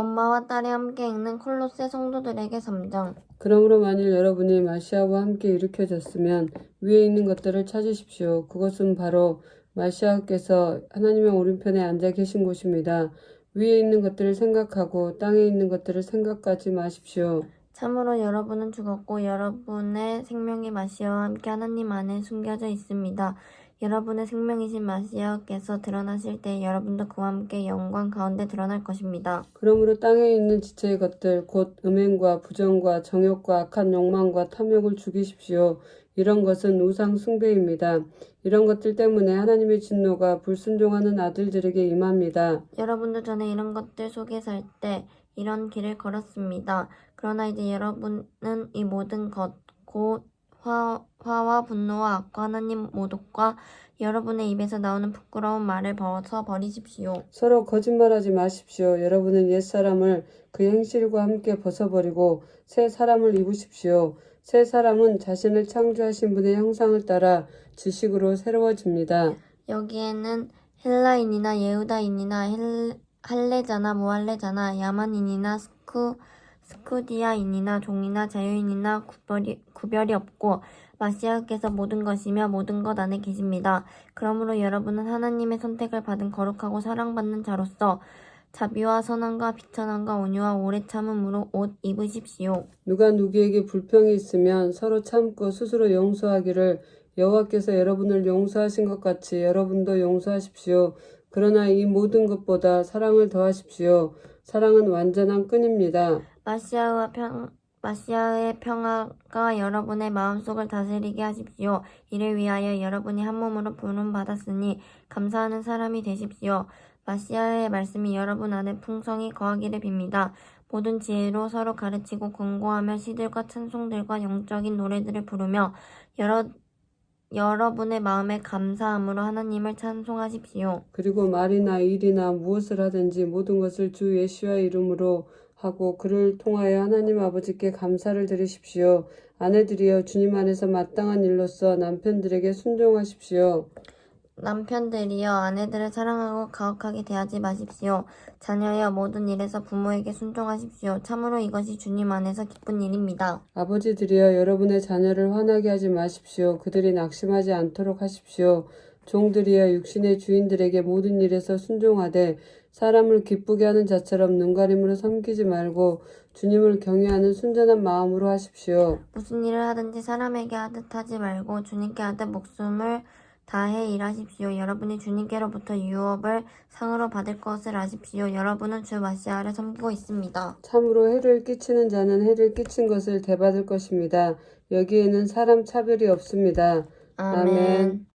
엄마와 딸이 함께 읽는 콜로세 성도들에게 3장. 그러므로 만일 여러분이 마시아와 함께 일으켜졌으면 위에 있는 것들을 찾으십시오. 그것은 바로 마시아께서 하나님의 오른편에 앉아 계신 곳입니다. 위에 있는 것들을 생각하고 땅에 있는 것들을 생각하지 마십시오. 참으로 여러분은 죽었고 여러분의 생명이 마시아와 함께 하나님 안에 숨겨져 있습니다. 여러분의 생명이신 마시아께서 드러나실 때 여러분도 그와 함께 영광 가운데 드러날 것입니다. 그러므로 땅에 있는 지체의 것들 곧 음행과 부정과 정욕과 악한 욕망과 탐욕을 죽이십시오. 이런 것은 우상 숭배입니다. 이런 것들 때문에 하나님의 진노가 불순종하는 아들들에게 임합니다. 여러분도 전에 이런 것들 속에 살 때 이런 길을 걸었습니다. 그러나 이제 여러분은 이 모든 것, 곧 화, 화와 분노와 악과 하나님 모독과 여러분의 입에서 나오는 부끄러운 말을 벗어 버리십시오. 서로 거짓말하지 마십시오. 여러분은 옛사람을 그 행실과 함께 벗어버리고 새 사람을 입으십시오. 새 사람은 자신을 창조하신 분의 형상을 따라 지식으로 새로워집니다. 여기에는 헬라인이나 예후다인이나 헬, 할레자나 무할레자나 야만인이나 스쿠 스쿠디아인이나 종이나 자유인이나 구별이, 구별이 없고 마시아께서 모든 것이며 모든 것 안에 계십니다. 그러므로 여러분은 하나님의 선택을 받은 거룩하고 사랑받는 자로서 자비와 선함과 비천함과 온유와 오래 참음으로 옷 입으십시오. 누가 누구에게 불평이 있으면 서로 참고 스스로 용서하기를 여호와께서 여러분을 용서하신 것 같이 여러분도 용서하십시오. 그러나 이 모든 것보다 사랑을 더하십시오. 사랑은 완전한 끈입니다. 마시아의 평 마시아의 평화가 여러분의 마음속을 다스리게 하십시오. 이를 위하여 여러분이 한 몸으로 부름 받았으니 감사하는 사람이 되십시오. 마시아의 말씀이 여러분 안에 풍성히 거하기를 빕니다. 모든 지혜로 서로 가르치고 권고하며 시들과 찬송들과 영적인 노래들을 부르며 여러 여러분의 마음에 감사함으로 하나님을 찬송하십시오. 그리고 말이나 일이나 무엇을 하든지 모든 것을 주 예수의 이름으로 하고 그를 통하여 하나님 아버지께 감사를 드리십시오. 아내들이여 주님 안에서 마땅한 일로서 남편들에게 순종하십시오. 남편들이여 아내들을 사랑하고 가혹하게 대하지 마십시오. 자녀여 모든 일에서 부모에게 순종하십시오. 참으로 이것이 주님 안에서 기쁜 일입니다. 아버지들이여 여러분의 자녀를 화나게 하지 마십시오. 그들이 낙심하지 않도록 하십시오. 종들이여 육신의 주인들에게 모든 일에서 순종하되 사람을 기쁘게 하는 자처럼 눈가림으로 섬기지 말고 주님을 경외하는 순전한 마음으로 하십시오. 무슨 일을 하든지 사람에게 하듯 하지 말고 주님께 하듯 목숨을 다해 일하십시오. 여러분이 주님께로부터 유업을 상으로 받을 것을 아십시오. 여러분은 주 마시아를 섬기고 있습니다. 참으로 해를 끼치는 자는 해를 끼친 것을 대받을 것입니다. 여기에는 사람 차별이 없습니다. 아멘.